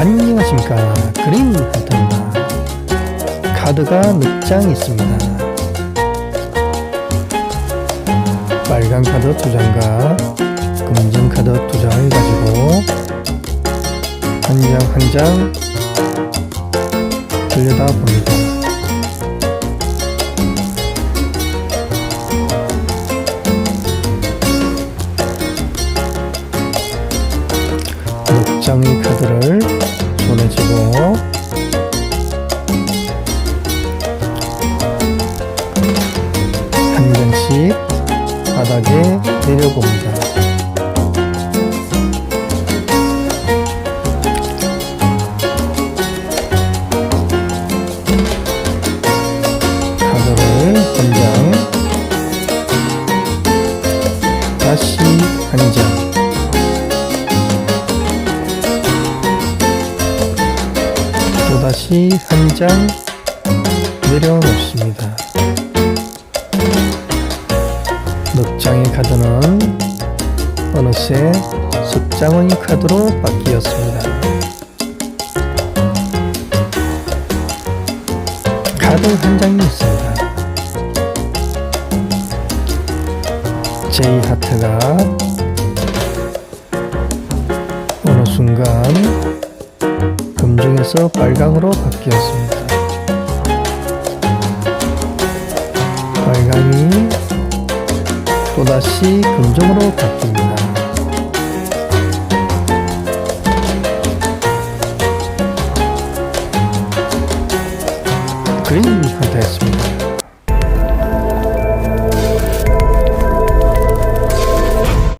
안녕하십니까. 그린 헌터입니다. 카드가 몇 장 있습니다. 빨간 카드 두 장과 검정 카드 두 장을 가지고 한 장 한 장 들여다 봅니다. 몇 장의 카드를 바닥에 내려봅니다. 카드를 한 장, 다시 한 장, 또다시 한 장 내려놓습니다. 카드는 어느새 숫장의 카드로 바뀌었습니다. 카드 한 장이 있습니다. 제이 하트가 어느 순간 검정에서 빨강으로 바뀌었습니다. 빨강이 또다시 금종으로 바뀝니다. 그린